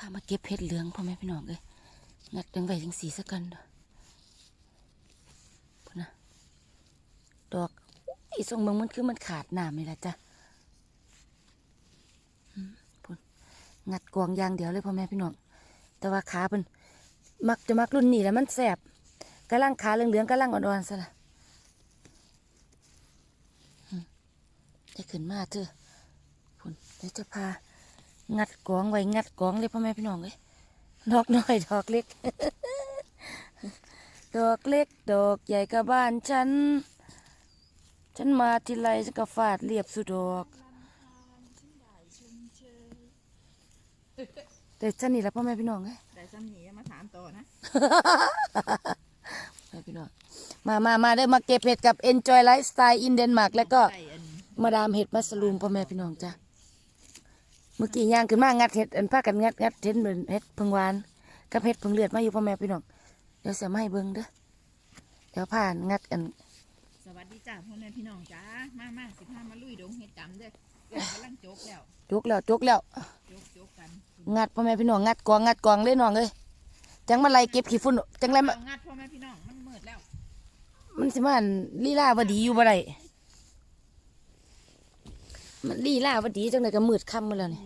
พามาเก็บเพชรเหลืองพ่อแม่พี่น้องเลยงัดดังไว้จังสีสักกันเด้อพุ่นนะดอกอีทรงเมืองมันคือมันขาดน้ำนี่แหละจ้ะอืมพุ่นงัดกวางยางเดียวเลยพ่อแม่พี่น้องแต่ว่าขาเป็นมักจะมักรุ่นนี้แล้วมันแสบกำลังขาเหลืองๆกำลังอ่อนๆซะละได้ขึ้นมาเถอะพุ่นเดี๋ยวจะพา งัดกองไว้งัดกองเลยพ่อแม่พี่น้องเลยดอกน้อยดอกเล็ก ดอกเล็ก ดอกใหญ่กับบ้านฉัน ฉันมาทีไรฉันก็ฟาดเรียบสุดดอกแต่ฉันนี่แหละพ่อแม่พี่น้องเอ้ยได้ซ้ำนี้มาถามต่อนะแม่พี่น้องมามามาได้อมาเก็บเห็ดกับ Enjoy Lifestyle in Denmark แล้วก็ใส่อันมาดามเห็ดมัสลูมพ่อแม่พี่น้องจ้ะเมื่อกี้ย่างขึ้นมางัดเห็ดอันพากันงัดงัดเห็ดเหมือนเห็ดเพึงหวานกับเห็ดเพึงเลือดมาอยู่พ่อแม่พี่น้องเดี๋ยวเสียมาให้เบิ่งเด้อเดี๋ยวผ่านงัดกันสวัสดีจ้าพ่อแม่พี่น้องจ้ามามาสิพามาลุยดงเห็ดจำเด้อเดี๋ยวกำลังโจกแล้วจุกแล้วจุกแล้วโจกโจกกันงัดพ่อแม่พี่น้องงัดกองงัดกองเลยน้องเลยจังมาไล่เก็บขี้ฝุ่นจังไรมาเอางัดพ่อแม่พี่น้องมันมืดแล้ว มันสิมาอันลีลาวดีอยู่บ่ได้ มันลีลาวดีจังไดก็มืดค่ำมาแล้วนี่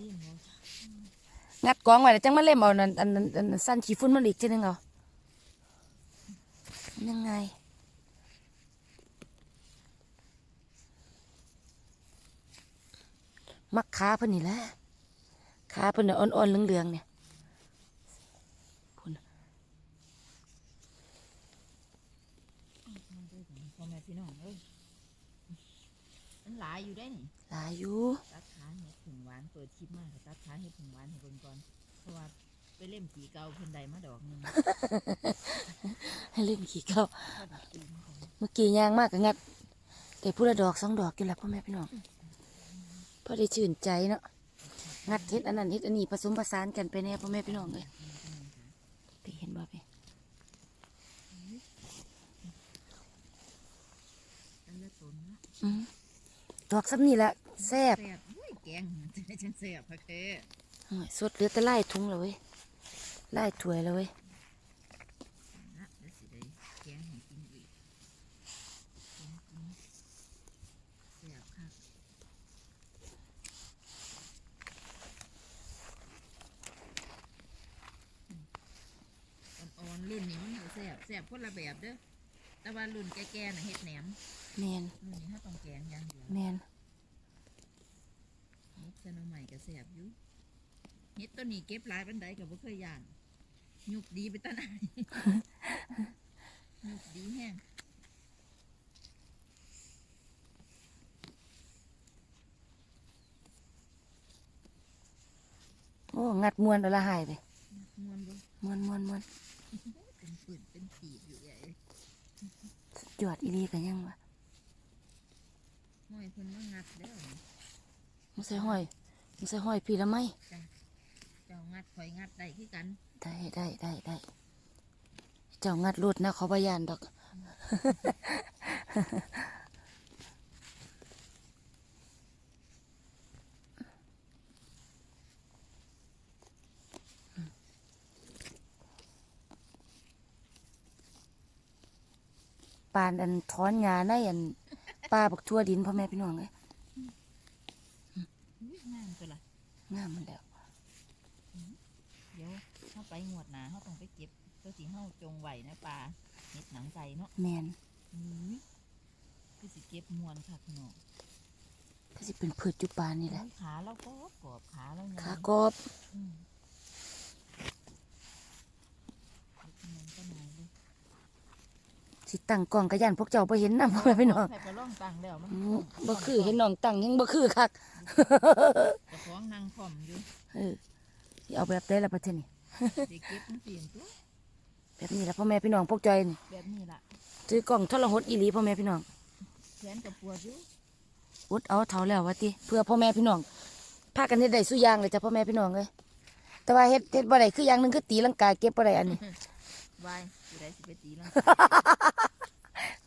งัดกองไว้แล้วจังมาเล่มเอานั่นอันนั้นอันนั้นสั้นขี้ฝุ่นมันอีกทีนึงเอายังไงมักขาเพิ่นนี่แหละขาเพิ่นน่ะอ่อนๆเหลืองๆเนี่ยพุ่นน่ะพ่อแม่พี่น้องเอ้ยมันหลายอยู่ได้นี่ หลายอยู่ตัดขาเห็ดผึ่งหวานเปิดคลิปมากตัดขาเห็ดผึ่งหวานให้เบิ่งก่อนเพราะว่าไปเล่มผีเก่าเพิ่นใดมาดอกหนึงให้เล่นขี้เข้าพอดีกินของเมื่อกี้ย่างมากก็งัดแต่พูละดอกสองดอกกินแล้วพ่อแม่พี่น้องพอได้ชื่นใจเนาะงัดเฮ็ดอันนั้นเฮ็ดอันนี้ผสมผสานกันไปแน่พ่อแม่พี่น้องเลยพี่เห็นบ่พี่ตั้งแต่ต้นเนาะอืมดอกซ้ำนี่แหละ แซ่บแซ่บอุ้ยแกงจะได้จังแซ่บค่ะเด้โอ้ยสดเหลือแต่ไล่ถุงแล้วเว้ยไล่ถ้วยแล้วเว้ยนะเดี๋ยวสิได้แกงให้กินอีกแกงกินแซ่บค่ะอ่อนๆรุ่นนี้มันก็แซ่บแซ่บคนละแบบเด้อ แต่ว่ารุ่นแก่ๆน่ะเฮ็ดแหนมแมนรุ่นนี้เขาต้องแกงอย่างเดียวแมนเฮ็ดเส้นเอาใหม่ก็แซ่บอยู่เฮ็ดตัวนี้เก็บหลายปันใดก็บ่เคยย่านยุบดีไปตาไหนยุบดีแห้งโอ้ งัดมวนเอาละหายไปมวนบ่มวนมวนมวนเป็นปืนเป็นตีบอยู่ใหญ่สุดยอดอีหลีกันยังวะห้อยเพิ่นมางัดแล้วนี่ มึงใส่ห้อยมึงใส่ห้อยพี่ละไหมเจ้างัดข่อยงัดได้คือกัน ได้ได้ได้ได้เจ้างัดรวดนะเขาบายานดอกปานอันถอนหญ้าในอันปลาบักทั่วดินพ่อแม่พี่น้องเลยอุ้ยงามตัวละ งามมันแล้วเดี๋ยวเฮาไปงวดหน้าเฮาต้องไปเก็บตัวสิเฮาจงไว้นะปลาเฮ็ดหนังไก่เนาะแมนอือคือสิเก็บมวนค่ะพี่น้องก็สิเป็นพืชจุปานนี่แหละขาเราก็กรอบขาเราไงขากรอบอืมเฮ็ดมันก็หน่อยเลยสิตั้งกล้องกระยันพวกเจ้าไปเห็นนะพ่อแม่พี่น้องใครไปล่องตังแล้วมันอืมบ่คือเห็นน้องตั้งยังบ่คือคัก เจะฟ้าของนางผอมอยู่เออสิเอาแบบได้ละประเทศนี่เด็กเก็บมันเปลี่ยนตัวแบบนี้ละพ่อแม่พี่น้องพวกจอยนี่แบบนี้ล่ะซื้อกล่องทรหดอีหลีพ่อแม่พี่น้องแขนกับปวดอยู่อุดเอาเท่าแล้วว่าติเพื่อพ่อแม่พี่น้องพากันเฮ็ดได้สุอย่างเลยจ้ะพ่อแม่พี่น้องเอ้ยแต่ว่าเฮ็ดเฮ็ดบ่ได้คืออย่างหนึงคือตีลังกาเก็บบ่ได้อันนี้ วายสิได้สิไปตีแล้ว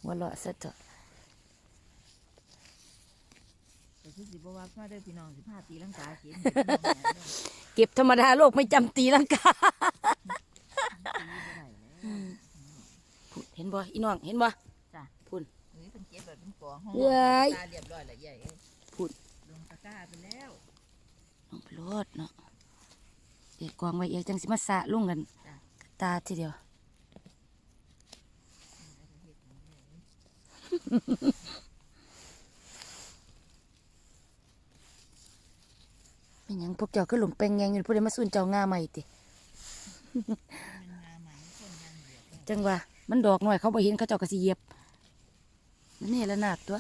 หัวเราะซะเถอะ ก็ คือสิบ่ว่ามาเด้อพี่น้องสิพาตีลังกาเก็บเก็บธรรมดาโลกไม่จำตีลังกาพูดเห็นบ่อีน้องเห็นบ่จ้ะพูดเฮ้ยเป็นเก็บแบบเป็นกองห้องเอ้ย ตาเรียบร้อยแล้วใหญ่เอ้ยพูดลงตะกร้าไปแล้วน้องไปโลดเนาะเด็กกองไว้เองจังสิมาสะลุงกันจ้ะตาทีเดียว เป็นหยังพวกเจ้าก็หลงแปลงแยงอยู่ผู้ใดมาสุ่นเจ้างาใหม่ติมันงาใหม่คนยังเหลือแล้วจังว่ามันดอกหน่อยเขาบ่เห็นเขาเจ้าก็สิเหยียบนั่นนี่ละนาดตัว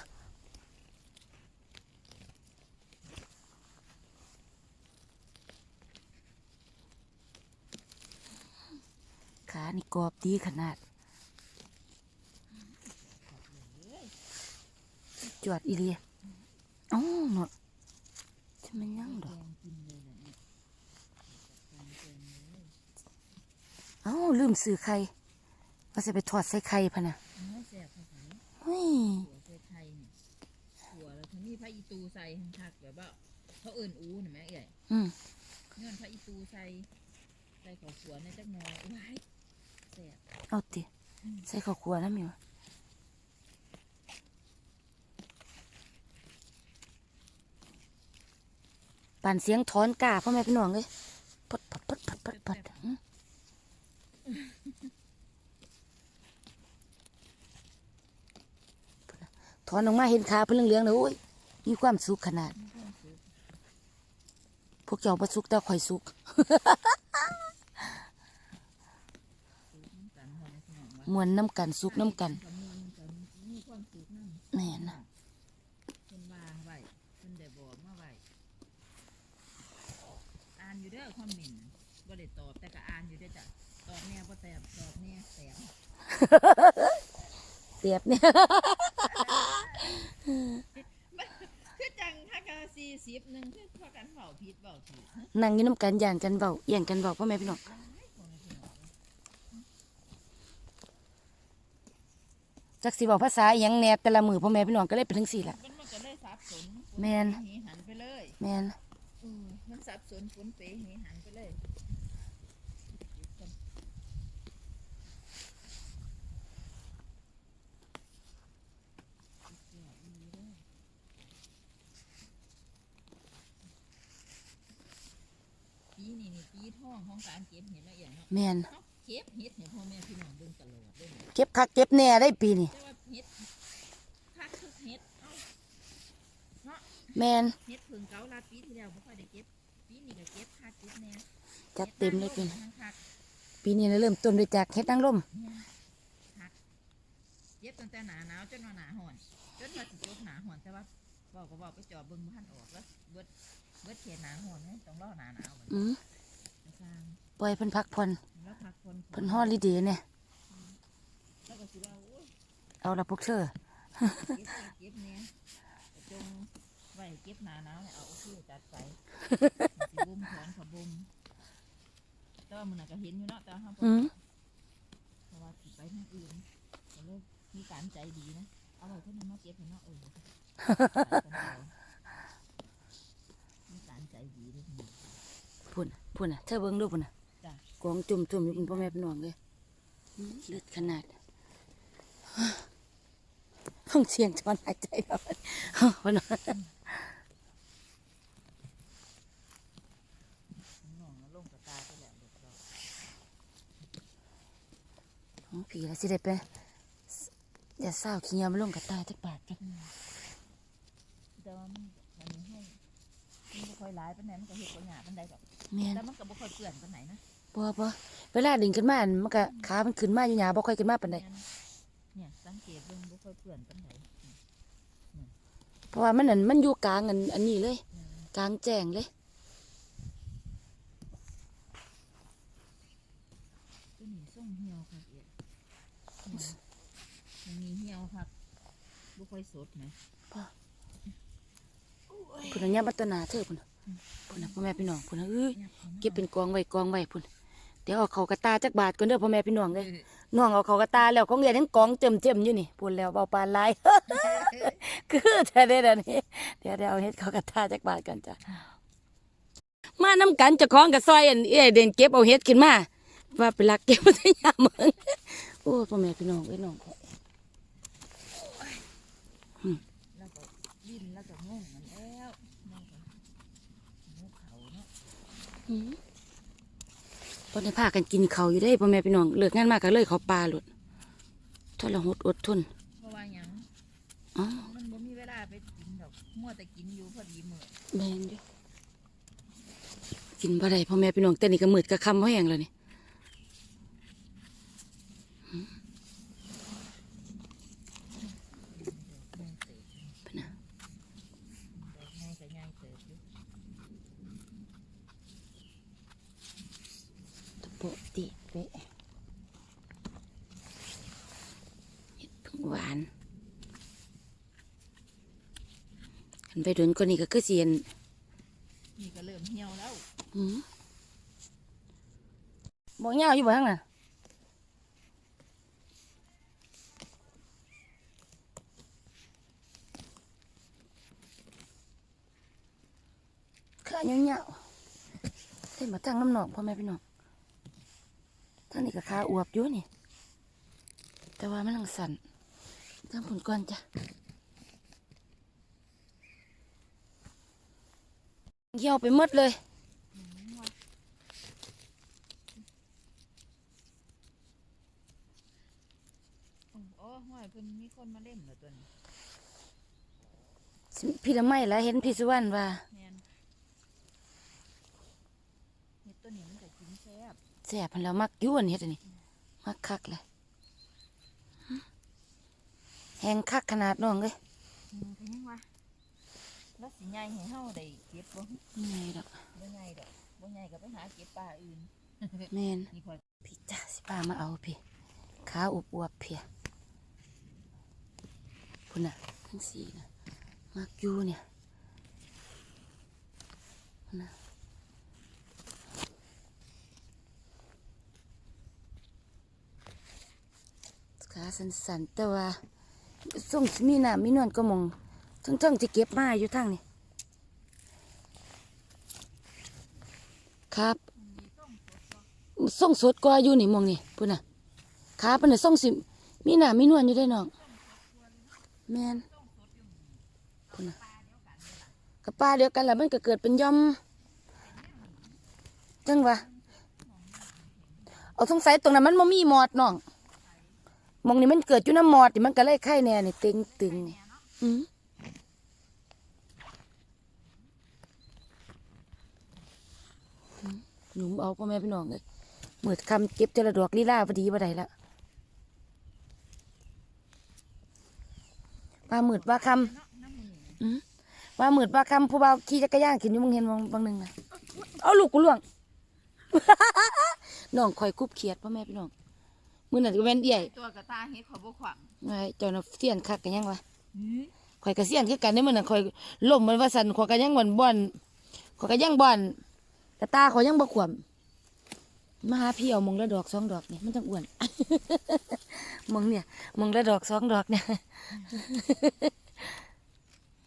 ขานี่กรอบดีขนาด จวดอีเลียอ๋อเนาะ จะมันยังดแกอกงกินเลยแหละเนี่ยแกงเต็มเลยเอ้าลืมซื้อไข่ว่าจะไปทอดใส่ไข่พะนะเนื้อแซ่บภาษาเฮ้ยหัวใส่ไข่เนี่ยหัวแล้วทั้งนี้พระอีตูใส่ทั้งทักแบบว่าเขาเอิ่นอูเห็นไหมเอ่ยอืมเงื่อนพระอีตูใส่ใส่ข้าวสวนในจักหน่อยว้ายแซ่บเอาติใส่ข้าวคั่วนะมิว ปั่นเสียงถอนกาพ่อแม่พี่น้องเลยปดปดปดปดปดปดถอนออกมาเห็นขาเพิ่นเหลืองๆเลยโอ้ยมีความสุขขนาด พวกเจ้าประสุกแต่ข่อยสุกสุขมวนน้ำกันสุกน้ำกันมีความสุขนั่น แม่นะ เพิ่นวางไว้เพิ่นได้บอกมาไว้ อ่านอยู่เด้อคอมเมนต์บ่ได้ตอบแต่ก็อ่านอยู่เด้อจ้ะตอบแน่บ่แตบตอบแน่แตบเตียบเนี่ย คือจังถ้ากะสี่สิบหนึ่งคือพากันเบาผิดเบาถูกนั่งอยู่น้ำกันย่านกันเบาเอียงกันเบาพ่อแม่พี่น้องจักสิบอกภาษาอหยังแหนแต่ละมือพ่อแม่พี่น้องก็เลยเป็นทั้งสี่ละ มันมันก็เลยสับสนแม่นหหันไปเลย แม่นเออมัน สับสนฝนเปหหันไปเลยปีนี่นี่ปีท่องของการเก็บเห็ดละเอียดเนาะแม่นเนาะเก็บเห็ดเนี่ยพ่อแม่พี่น้องเบิ่งตลอดเลยนะเก็บคักเก็บแหน่ได้ปีนี่แต่ว่าเห็ดคักทุกเห็ดเอ้าเนาะแม่นเฮ็ดเพิ่งเกาลาดปีที่แล้วบ่ค่อยได้เก็บ ปีนี้ก็เก็บคักเก็บแหน่จัดเต็มเลยปีนี้ทั้งคักปีนี้เราเริ่มต้นด้วยจากเฮ็ดนางรมเนี่ยคักเก็บตั้งแต่หนาหนาวจนว่าหนาฮ้อนจนว่าสิจบหนาฮ้อนแต่ว่าบอกก็บอกไปจอบเบิ่งบ่ทันออกแล้วเบิดเบิดเขตหนาฮ้อนเนี่ยต้องรอหนาหนาวบัดอืมนี้สร้างปล่อยเพิ่นพักผ่อนแล้วพักคนเพิ่นฮอลิเดย์เนี่ยแล้วก็สิว่าโอ้ยเอาละพวกเธอเก็บคักเก็บแหน่ก็จง ไว้เก็บหนาหนาวเนี่ยเอาโอเคจัดไปสิบุมถอนขบุมแต่ว่ามื้อนั้นก็เห็นอยู่เนาะแต่ว่าเฮาบ่อืมเพราะว่าสิไปทางอื่นก็เลยมีการใจดีนะเอาไว้เพื่อนมาเก็บให้เนาะเออมีการใจดีด้วยนี่ พุ่นน่ะพุ่นน่ะเธอเบิ่งดูพุ่นน่ะจ้ะ กองจุ่มจุ่มอยู่เป็นพ่อแม่พี่น้องเลยอืมเลือดขนาดฟังเสียงจอนหายใจแล้ววันนั้น น้องๆลงกระตาไปแหละเด็กเรา ของผีแล้วสิได้ไปอย่าเศร้าขี้ยามาลงกับตายจักบาทจ้ะแต่ว่ามันมันมีให้มันบ่ค่อยร้ายปานไหนมันก็เฮ็ดบ่หยาปานใดดอกแม่นแต่มันก็บ่ค่อยเปื้อนปานไหนนะบ่บ่เวลาดึงขึ้นมาอันมันก็ขามันขึ้นมาอยู่หยาบ่ค่อยขึ้นมาปานใดแม่นเนี่ยสังเกตเบิ่งบ่ค่อยเปื้อนปานใดเพราะว่ามันอันมันอยู่กลางอันอันนี้เลย กลางแจ้งเลย ตัวนี้ส่งเหี่ยวครับเอียมันมีเหี่ยวครับบ่ ค่อยสดนะพุ่นน่ะยามบัตนาเธอพุ่นน่ะพุ่นน่ะพ่อแม่พี่น้องพุ่นน่ะเอ้ยเก็บเป็นกองไว้กองไว้พุ่นเดี๋ยวเอาเขากระตาจักบาทก่อนเด้อพ่อแม่พี่น้องเอเด้ออน้องเอาเขากระตาแล้วของเรียนทั้งกองเจิมๆอยู่นี่พุ่นแล้วเบาปานหลายคือแท้เด้อเดี๋ยวนี้เดี๋ยวเดี๋ยวเอาเฮ็ดเขากระทาจากบาทกันจ้ะมาน้ำกันเจะคล้าของกับซอยอันเอ้ยเด่นเก็บเอาเฮ็ดขึ้นมาว่าไปลักเก็บมาที่ยามเมืองโอ้พ่อแม่พี่น้องเอ้ยน้อง แล้วก็ดิ้นแล้วก็งงมันแล้วงงกันงงเขาเนาะ พอได้พากันกินเขาวอยู่ได้พ่อแม่พี่น้องเลิกงานมาก็เลยเขาปลาหลุดทรหดอดทนเพราะว่าหยังอ๋อมันบ่มีเวลาไปกินดอกมัวแต่กินอยู่พอดีมื้อแม่นอยู่กินบ่ได้พ่อแม่พี่น้องแต่นี่ก็มืดก็ค่ำเพราะแห้งแล้วนี่ แม่งเติบ พะนะ ดอกง่ายก็ง่ายเติบอยู่ ตะโปะติเปะเห็ดผึ่งหวานคันไปโดนกว่านี้ก็คือเสียนนี่ก็เริ่มเหี่ยวแล้วหืมบอกเงาวอยู่บ่ทั้งน่ะขาเงาวๆเส้นมาตั้งน้ำหนองพ่อแม่พี่น้องทั้งนี้ก็ขาอวบอยู่นี่แต่ว่ามันลังสั่น ตั้งผลก่อนจ้ะเหี่ยวไปหมดเลยโอ้ห้อยเพิ่นมีคนมาเล่มเหรอตัวนี้พี่ละไม่แล้วเห็นพี่สุวรรณว่าแม่นเฮ็ดตัวนี้มันก็กินแซ่บแสบพันแล้วมักอยุ่อันเฮ็ดอันนี้มักคักเลยหึ แหงคักขนาดน้องเลยอืมเป็นยังวะแล้วสิใหญ่ให้เฮาได้เก็บบ่นี่ดอกบ่ใหญ่ดอกบ่ใหญ่ก็ไปหาเก็บปลาอื่นแม่นนี่ค่อยพี่จ้าสิพามาเอาพี่ขาอวบอวบๆเพียพุ่นน่ะทั้งสีนะมักอยู่เนี่ยพุ่นน่ะขาสันๆแต่ว่า ส่งมีน้ำมีนวลก็มองทั้งๆจะเก็บมาอยู่ทางนี่ครับส่งสดกว่าอยู่นี่มองนี่พุ่นน่ะขาเพิ่นน่ะส่งสิมีหน้ามีนวลอยู่ได้น้องแมนพุ่นน่ะกับป้าเดียวกันแหละมันก็เกิดเป็นย่อมจังวะเอาสงสัยตรงนั้นมันบ่มีหมอดน้อง มองนี่มันเกิดอยู่น้ำหมอดนี่มันก็เลยไข่แน่นี่เต็งตึงอืมหนุ่มเอาพ่อแม่พี่น้องเลยเมื่อคำเก็บเจระดอกลีลาพอดีบ่ได้ละว่ามืดว่าคเนาะน้ำมือนี่ำอืมว่าหมืดว่าคำผู้บ่าวขี่จักรยานขึ้นอยู่มึงเห็นบางบางหนึ่งนะเอาลูกกูล่วงน้องคอยคุบเขียดพ่อแม่พี่น้อง มือนั่นก็แม่นใหญ่ตัวกระตาเฮ็ดขอยบ่ขวางไงเจ้าน่ะเสียนคักกันยังวะหือคอยกระเสียนคือกันในมือนั่นคอยล่มมันว่าสันคอยกระยังบ่อนบ่อนคอยกระยังบ่อนแต่ตาคอยยังบ่ขวมมาหาพี่เอามองละดอกสองดอกนี่มันจังอ้วนมองเนี่ยมองละดอกสองดอกเนี่ย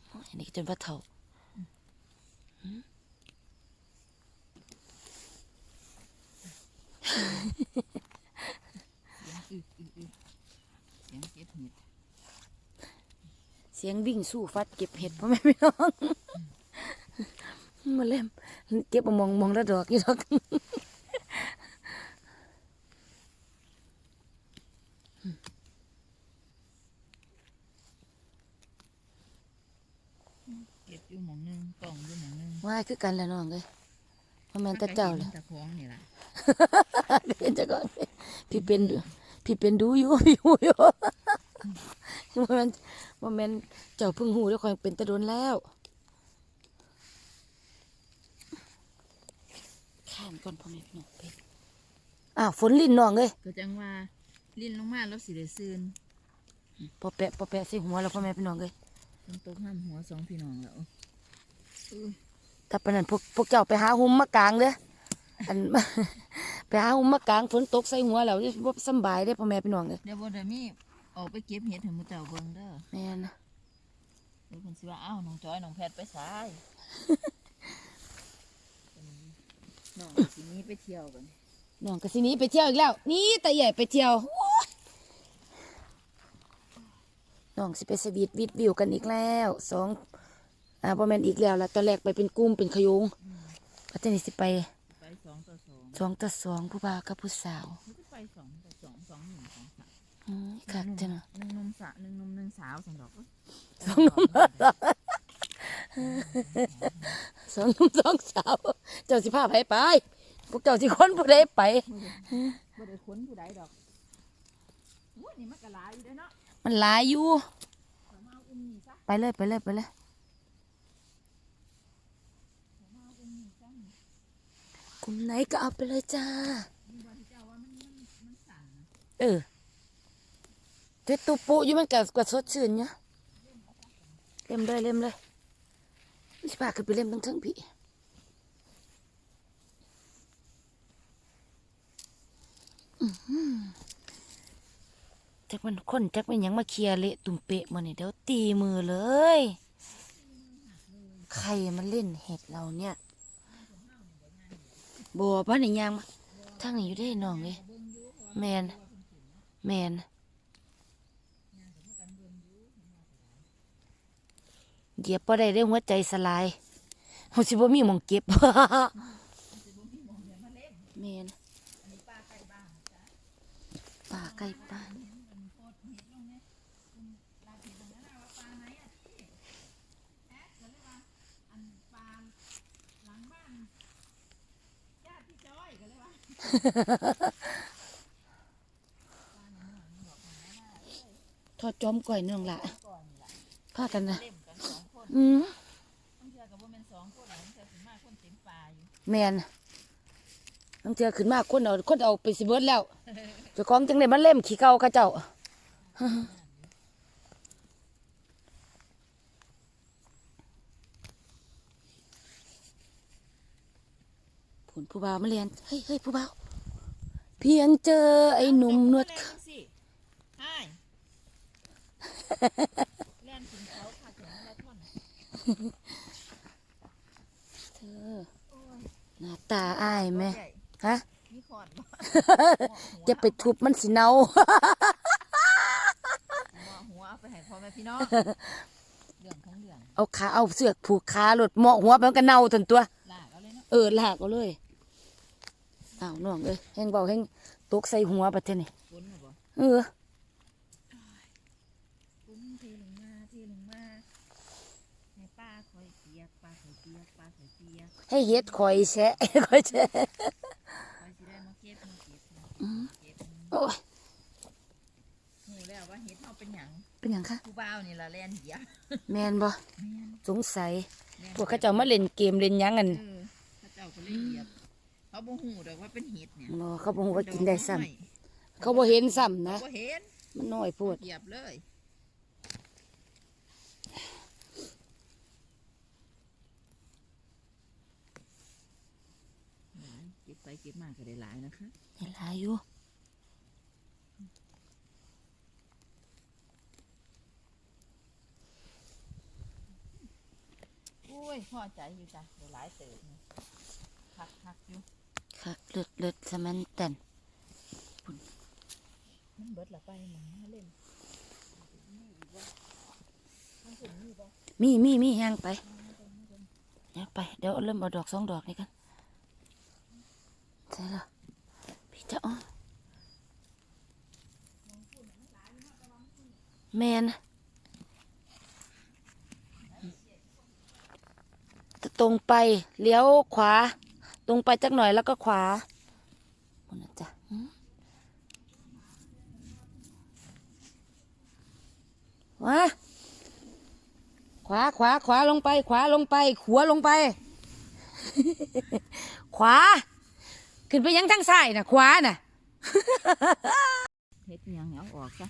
โอ้ยอันนี้ก็จนว่าเท่า เสียงอึกอึกอึกเสียงเก็บเห็ดเสียงวิ่งสู้ฟัดเก็บเห็ดพ่อแม่พี่น้องมาเล่มเก็บมามองมองละดอกอยู่ดอกเก็บอยู่หม่องหนึงกล่องอยู่หม่องหนึงว่ายคือกันแหละน้องเลยพ่อแม่นแตาเจ้าเลย ตะของนี่ล่ะ เป็นจังก่อนพี่เป็นดู พี่เป็นดูอยู่พี่หูอยู่บ่แม่นบ่แม่นเจ้าเพิ่งหูแล้วคอยเป็นแตะโดนแล้วข้ามก่อนพ่อแม่พี่น้องไปอ้าวฝนลิ้นน้องเลยก็จังว่าลิ้นลงมาแล้วสิได้ซื่นพอแปะพอแปะใส่หัวแล้วพ่อแม่พี่น้องเลยฝนตกห้ามหัวสองพี่น้องแล้วถ้าปานนั้นพวกพวกเจ้าไปหาหุ่มมากางเด้ออัน ไปหาหุ่มมากางฝนตกใส่หัวแล้วบ่สำบายเด้อพ่อแม่พี่น้องเลยเดี๋ยวบ่ได้มีออกไปเก็บเห็ดให้หมู่เจ้าเบิ่งเด้อแม่นนะเดี๋ยวเพิ่นสิว่าอ้าวน้องจอยน้องแพทย์ไปสายน้องสิหนี้ไปเที่ยวกันน้องก็สิหนี้ไปเที่ยวอีกแล้วนี่แต่ใหญ่ไปเที่ยวโอ๊ยน้องสิไปสวีทวิดวิวกันอีกแล้วสองอ่าบ่แม่นอีกแล้วล่ะตอนแรกไปเป็นกลุ่มเป็นขโยงก็จะนี่สิไปไป สองต่อสองสองต่อสองผู้บ่าวกับผู้สาวมันจะไปสองต่อสองสองหนึ่งสองสามอืมคักจังเนาะหนึ่งนมสะหนึ่งนมหนึ่งสาวสองดอกสองหนุ่มสองหนุ่มสองสาว เจ้าสิพาไปไปพวกเจ้าสิคนผู้ใดไปบ่ได้ค้นผู้ใดดอกอู้นี่มันก็หลายอยู่เด้อเนาะมันหลายอยู่เอามาเอาอุ้มนี่ซะไปเลยไปเลยไปเลย เอามาเอาอุ้มนี่ซะนี่ กลุ่ มไหนก็เอาไปเลยจ้านี่ว่าที่เจ้าว่ามันมันมันสั่นนะเออเจ็ดตุปุอยู่มันกับกับสดชื่นเนี่ยเล่มเลยเล่มเลยสิพาขึ้นไปเล่มทั้งเทั้งพี่อื้อหือจักมันคนจักมันหยังมาเคลียร์เละตุ่มเปะมาเนี่ยเดี๋ยวตีมือเลย ใครมันเล่นเห็ดเราเนี่ย บัวป้าในยางมาทางนี้อยู่ได้น้องเลยแมนแมนเหยียบบ่ได้ได้หัวใจสลายเฮาสิบ่มีหมองเก็บแมนอันนี้ป้าใกล้บ้านจ้ะ ป่าใกล้บ้าน มันโคตรเห็ดลงเนี่ยคุณลาเห็ดตรงนั้นน่ะว่าปลาไหนอะที่แอ๊ะก็เลยว่าอันปลาหลังบ้านญาติพี่จอยก็เลยว่าปลาเนี่ยมันบอกมาแล้วว่าเอ้ย ทอดจอมก่อยน้องละก่อนนี่ล่ะพากันนะเล่มกันสองคนอืมต้องเชื่อกับว่าเป็นสองคนหลังเชื่อถึงมากคนเต็มปลาอยู่แมนน้องเทือขึ้นมาคนเอาคนเอาไปสิเบิดแล้วเจ้าของจังได๋มาเล่มขี้เก่าเขาเจ้าผลผู้บ่าวมาเรียนเฮ้ยเฮ้ยผู้บ่าว เพียงเจอไอ้หนุ่มหนวดเล่นสิใช่เล่นถึงเขาค่ะถึงมาราธอนเธอหน้าตาอายไหมใหญ่ฮะมีขอนบ่จะไปทุบมันสิเนาหัวหัวเอาไปให้พ่อแม่พี่น้องเรื่องของเรื่องเอาขาเอาเสือกผูกขาหลดเหมาะหัวไปมันก็เน่าทันตัวลากเอาเลยเนาะเออลากเอาเลย อ้าวน้องเอ้ยแห้งเบาแห้งตกใส่หัวประเทศนี่ฝนน่ะบ่เออปุ้มเทลงมาเทลงมาให้ป้าคอยเปียกป้าคอยเปียกป้าคอยเปียกให้เฮ็ดคอยแชะคอยแชะคอยสิได้มาเก็บมาเก็บมาเก็บโอ้ยหูแล้วว่าเฮ็ดเฮาเป็นหยังเป็นหยังคะผู้บ่าวนี่ล่ะแล่นเหยียบแมนบ่แม่นสงสัยแล่นพวกเขาเจ้ามาเล่นเกมเล่นหยังกันเออเขาเจ้าก็เลยเหยียบ เขาบ่ฮู้ดอกว่าเป็นเห็ดเนี่ยบ่เขาบอกว่ากินได้ซ้ำดอกเขาบ่เห็นซ้ำไม้นะเขาบ่เห็นมันน้อยโพดเหยียบเลยเก็บไปเก็บมาก็ได้หลายนะคะเห็นหลายอยู่อุ้ยพอใจอยู่จ้ะได้หลายเติบนี่คักคักอยู่ คักเลือดเลือดสมันตันมันเบิดละไปหนังมาเล่นมันถึงนี่บ่มีมีมีแห้งไปแห้งไป เดี๋ยวเริ่มเอาดอกสองดอกนี่กันใช่ละพี่เจ้าอ้อแมนตรงไปเลี้ยวขวา ตรงไปจักหน่อยแล้วก็ขวาบนนะจ๊ะอืมว้าขวาขวาขวาลงไป ขวาลงไปขัวลงไป ขวา ขึ้นไปยังทางซ้ายน่ะขวาน่ะเฮ็ดหยังเอาออกจ้ะ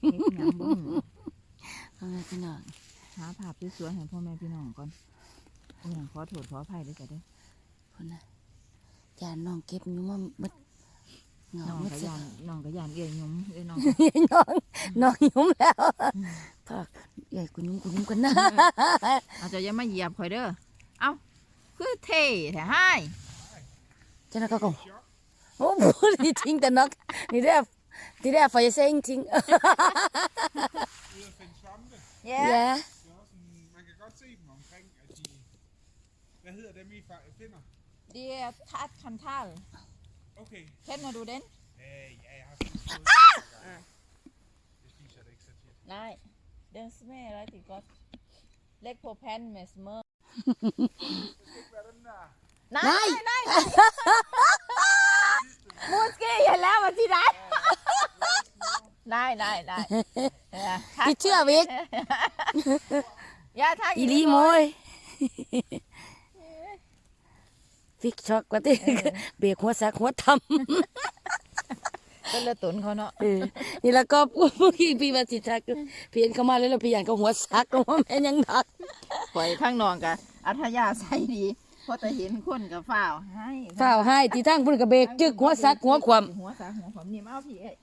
เฮ็ดหยังบ่ฮู้เอาไงพี่น้องหาภาพสวยๆให้พ่อแม่พี่น้องก่อนโอ้ยขอโทษขออภัยด้วยจ้ะเด้อ พุ่นน่ะจานน้องเก็บอยู่มามึดเหงาน้องไม่ก็เจอยานน้องก็ยานเอ้ยยุ่มเอ้ยน้อง น้องน้องยุ่มแล้วพากใหญ่กูยุ่มกูยุ่มกันนะอาจจะยังมาเหยียบข่อยเด้อ เอ้า คือเท่แท้ให้เจ้าหน้าก็กงโอ้พูดนี่จริงแต่นกนี่ได้นี่ได้ไฟเซ็งจริง Ud at finde svampe. เย้แย่ Det er også en, man kan godt se dem omkring, at de... Hvad hedder dem, I fa- finder? เดียทัดคันทัล Okay. เข็นมาดูเด่น Øh, ja, jeg har faktisk fået det. Ah. Jeg spiser det ikke så tit. ได้เดินสเม่ไรติก็เล็กโพแพนเมสเมอร์ Det skal ikke være dem der. นา ฟิกช็อกกว่าที่เบรกหัวซักหัวทเป็นละตุนเขาเนาะำเออนี่แล้วก็เมื่อกี้พี่มาสิทักพี่เห็นเขามาแล้วแล้วพี่อยากก็หัวซักก็ว่าแม่นยังดักข่อยข้างนองกะอัธยาศัยดีเพราะแต่เห็นคนกับฝ้าวให้ฝ้าวให้ที่ทั้งพุ่นกับเบรกจึกหัวซักหัวความหัวซักหัวความนี่มาเอาพี่เอ้ย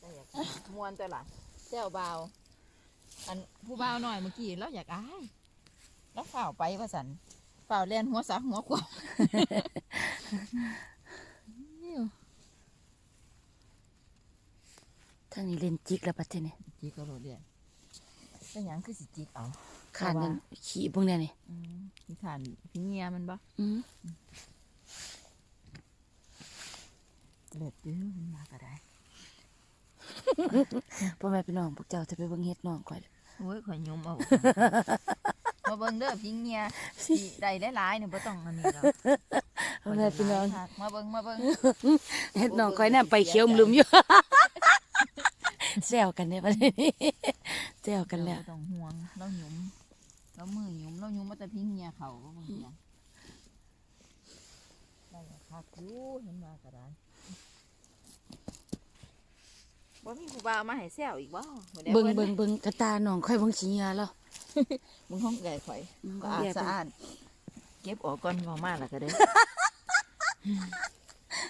แต่อยากมวนแต่ละเจ้าเบาวอันผู้บ่าวหน่อยเมื่อกี้เราอยากอายแล้วฝ้าวไปว่าสัน ฝ้าวเล่นหัวซักหัวควาทั้งนี้เล่นจิกแล้วปัจจุบัดจิกก็รู้เรียนเป็นหยังคือสิจิกเอาขาดนั่นขี่พวกเนี้ยนี่อืมพี่ขานพี่เงียมันบ่เลิศดื้อมันมาก็ได้พ่อแม่พี่น้องพวกเจ้าจะไปเบิ่งเฮ็ดน้องก่อนโอ้ยข่อยยมเอา มาเบิ่งเด้อพี่เงียสิได้หลายๆเนี่ยบ่ต้องอันนี้หรอกพ่อแม่พี่น้องมาเบิ่งมาเบิ่งเฮ็ดน้องก่อยน่ะไปเขียวมลืมอยู่ แซวกันเนี่ยประเด็นนี้แซวกันแล้วบ่ต้องห่วงเราหยุมเรามือหยุมเราหยุมมาแต่พี่เงียเขาก็บางทีอะได้คักอยู่เห็นมาก็ได้บ่มีผู้บ่าวมาให้แซวอีกบ่บ่ได้เบิ่งพิ่นเบิ่งเบิ่งกระตาน้องค่อยเบิ่งสียาแล้ว มึงห้องใหญ่ข่อยอืมสะอาดแยกไปสะอาดเก็บออกก่อนเว้ามาแล้วก็ได้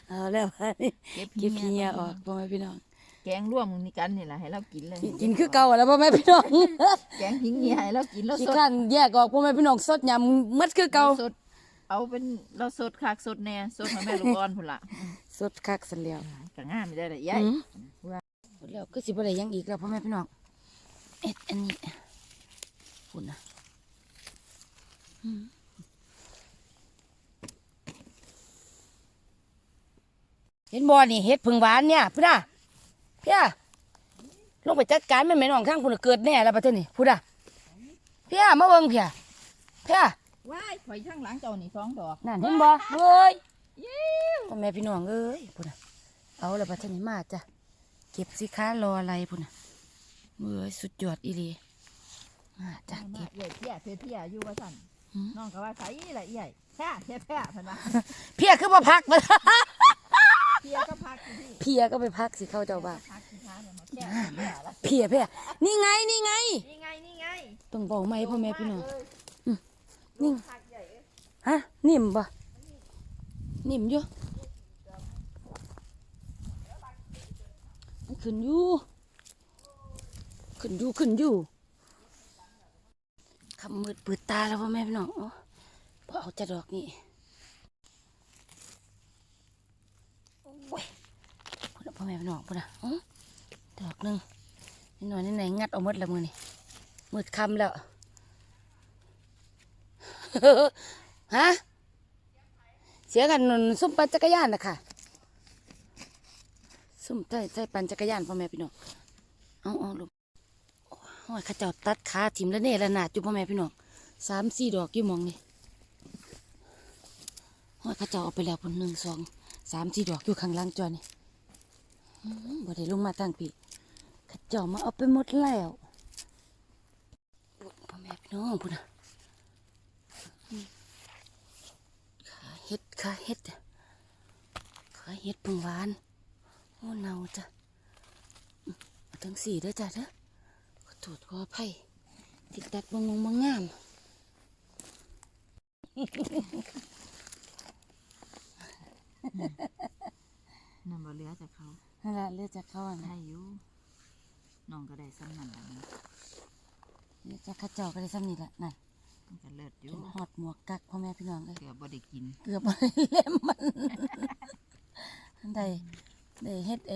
เอาแล้วอันนี้เก็บเก็บขี้เหยาก่ออกพ่อแม่พี่น้อง แกงร่วมมึงนี่กันนี่ล่ะให้เรากินเลย กินคือเก่าแล้วพ่อแม่พี่น้อง แกงพิงเงียให้เรากินเราขี้สดข้านแยกออกพ่อแม่พี่น้องสดยำมัดคือเก่าเราสดเอาเป็นเราสดคักสดแน่สดให้แม่ลูกอ่อนพุ่นล่ะสดคักสันแล้วก็งามไม่ได้เลยยายอืมหมดแล้วก็สิบ่ได้หยังอีกแล้วพ่อแม่พี่น้องเอ็ดอันนี้ พุ่นนะอืมเห็นบ่นี่เฮ็ดพึ่งหวานเนี่ยพุ่นน่ะเพี่ยลงไปจัดการแม่แม่น้องข้างพุ่นนะเกิดแน่แล้วประเทศนี้พุ่นน่ะเพี่ยมาเบิ่งเพี่ยเพี่ยว้ายข่อยข้างหลังเจ้านี่สองดอกนั่นเห็นบ่เอ้ยพ่อแม่พี่น้องเอ้ยพุ่นน่ะเอาแล้วประเทศนี้มาจ้ะเก็บสิค้ารออะไรพุ่นน่ะเอ้ยสุดยอดอีหลีมา จ้ะมาเก็บเอี่ยเพี้ยเพี้ยเพี้ยอยู่ว่าสั่นน้องก็ว่าใส่ละเอี่ยแพ้แพ้แพ้เพิ่นว่าเพียคือบ่พักมาเพี้ยก็พักเพียก็ไปพักสิเข้าเจ้าบ้านพักที่ท้าเพี้ยเพียเพียนี่ไงนี่ไงนี่ไงนี่ไงต้องบอกไหมพ่อแม่พี่น้องนี่พักใหญ่เอ้ยฮะนิ่มบ่นิ่มอยู่ขึ้นอยู่ขึ้นอยู่ขึ้นอยู่ คำมืดปิดตาแล้วพ่อแม่พี่น้องพอเอาจะดอกนี่โอ้ยพ่อแม่พี่น้องพูดนะดอกหนึ่งนิดหน่อยนิดหนงัดเอาหมดล้วมือนี่มืดคำแล้วฮะเสียกันนนซุ่มปั่นจักรยานนะคะซุ่มใช่ใช่ปั่นจักรยานพ่อแม่พี่น้องเอาเอาลูก โอ้ยข้าเจ้าตัดขาทิมแล้วเน่ละนาดอยู่พ่อแม่พี่น้องสามสี่ดอกอยู่มองนี่โอ้ยข้าเจ้าเอาไปแล้วคนหนึ่งสองสามสี่ดอกอยู่ข้างล่างจอนี่อื้อหือบ่ได้ลงมาตั้งปีข้าเจ้ามาเอาไปหมดแล้วพ่อแม่พี่น้องพูดนะขาเห็ดขาเห็ดขาเห็ดพึ่งหวานโอ้เนาจ้ะเอาทั้งสี่ด้อจ้ะเด้อ โทษขออภัยติดตัดบงงบางงามนั่นบ่เหลือจากเขานั่นแหละเลือดจากเขาอะนะให้อยู่น้องก็ได้ซ้ำนั่นแหละนะเลือดจากเข้าเจ้าก็ได้ซ้ำนี่แหละนั่นมันก็เลิศอจยู่นหอดหมวกกักพ่อแม่พี่น้องเลยเกือบบ่ได้กิน เกือบบ่ได้เล่มมันได้ได้เฮ็ดเอ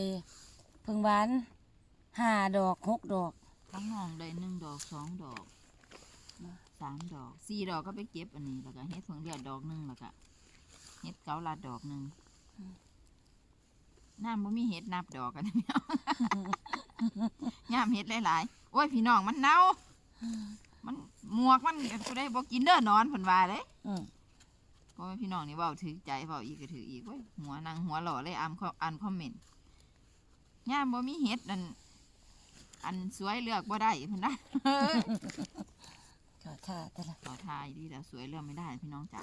เพิ่งหวานห้าดอกหกดอก ทั้งน้องได้หนึ่งดอกสองดอกสามดอกสี่ดอกก็ไปเก็บอันนี้แล้วก็เฮ็ดเพิ่งเลือดดอกหนึ่งแล้วก็เฮ็ดเกาลัดดอกหนึ่งน้ำบ่มีเฮ็ดนับดอกกันพี่น้องย่ามเฮ็ดหลายๆโอ้ยพี่น้องมันเน่ามันหมวกมันก็ได้บ่กินเด้อนอนเพิ่นว่าเด้อืมเพราะว่าพี่น้องนี่เว้าถือใจเว้าอีกก็ถืออีกเว้ยหัวนางหัวหล่อเลยอ่านคออ่านคอมเมนต์ย่ามบ่มีเฮ็ดนั่น อันสวยเลือกบ่ได้เพิ่นนะก็ท่าแต่ละขอทายดีแล้วสวยเลือกไม่ได้พี่น้องจ๋า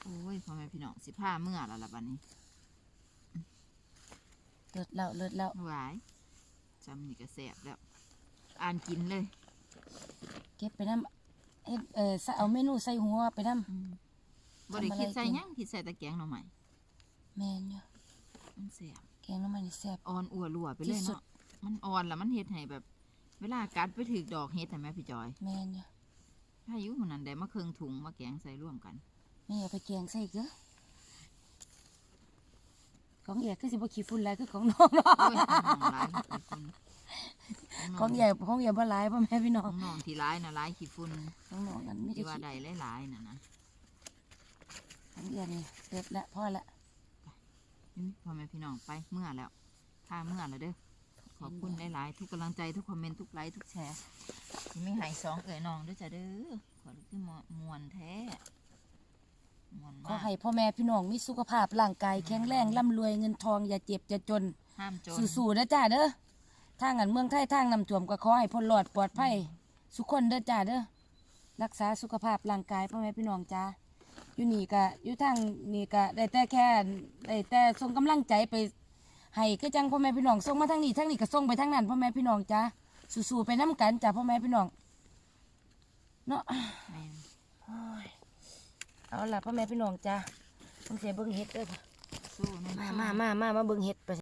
โอ้ยพ่อแม่พี่น้องสิผ้าเมื่อแล้วล่ะบัดนี้เลิศแล้วเลิศแล้วหวายจำนี่ก็แสบแล้ว อ่านกินเลย เก็บไปน้ำเฮ็ดเออใส่เอาเมนูใส่หัวไปน้อืมบ่ได้ทำอะไรคิดใส่กินหยังคิดใส่ตะแกงหน่อไม้ำแมนอยู่มันแสบ แกงน้ำมันนี่แซ่บ อ่อนอัวรัวไปเลยที่สุด เนาะมันอ่อนแล้วมันเฮ็ดให้แบบ เวลากัดไปถึกดอกเฮ็ดแต่แม่พี่จอย แมนอยู่ถ้าอายุคนนั้นได้มาเครื่องถุงมาแกงใส่ร่วมกันนี่เอาไปแกงใส่อีกเด้อของเอียคือสิบ่ขี้ฝุ่นหลายคือของน้องเนาะโอ้ยของน้องหลายขี้ฝุ่นของใหญ่ของใหญ่บ่หลายพ่อแม่พี่น้ขอองงน้องที่ร้ายนะร้ายขี้ฝุ่นของน้องนั้นมีแต่ที่ว่าขี้ ใดหลายๆน่ะนะของเอียนี่เสร็จแล้วพอละ นี่พ่อแม่พี่น้องไปเมื่อแล้วพาเมื่อแล้วเด้อขอบคุณหลายๆทุกกำลังใจทุกคอมเมนต์ทุกไลค์ทุกแชร์ที่ไม่หายสองเอ่ยน้องเด้วยจ้ะเด้อขอขึ้นมวนแท้มวนขอมากให้พ่อแม่พี่น้องมีสุขภาพร่างกายแข็งแรงร่ำรวยเงินทองอย่าเจ็บอย่าจน ห้ามจนสู้ๆนะจ้าเด้อทางอันเมืองไทยทางนำท่วมก็ขอให้พ้นหลอดปลอดภัยสุขคนเด้อจ้าเด้อ รักษาสุขภาพร่างกายพ่อแม่พี่น้องจ้า อยู่นี่ก็อยู่ทางนี่ก็ได้แต่แค่ได้แต่ส่งกำลังใจไปให้คือจังพ่อแม่พี่น้องส่งมาทางนี้ทางนี้ก็ส่งไปทางนั้นพ่อแม่พี่น้องจ้าสู้ๆไปน้กันจ้าพ่อแม่พี่น้องเนาะแม่นโอ้ยเอาล่ะพ่อแม่พี่น้องจ้าต้องเสียเบิ่งเฮ็ดเด้อสู้นะมามามามามาเบิ่งเฮ็ดไป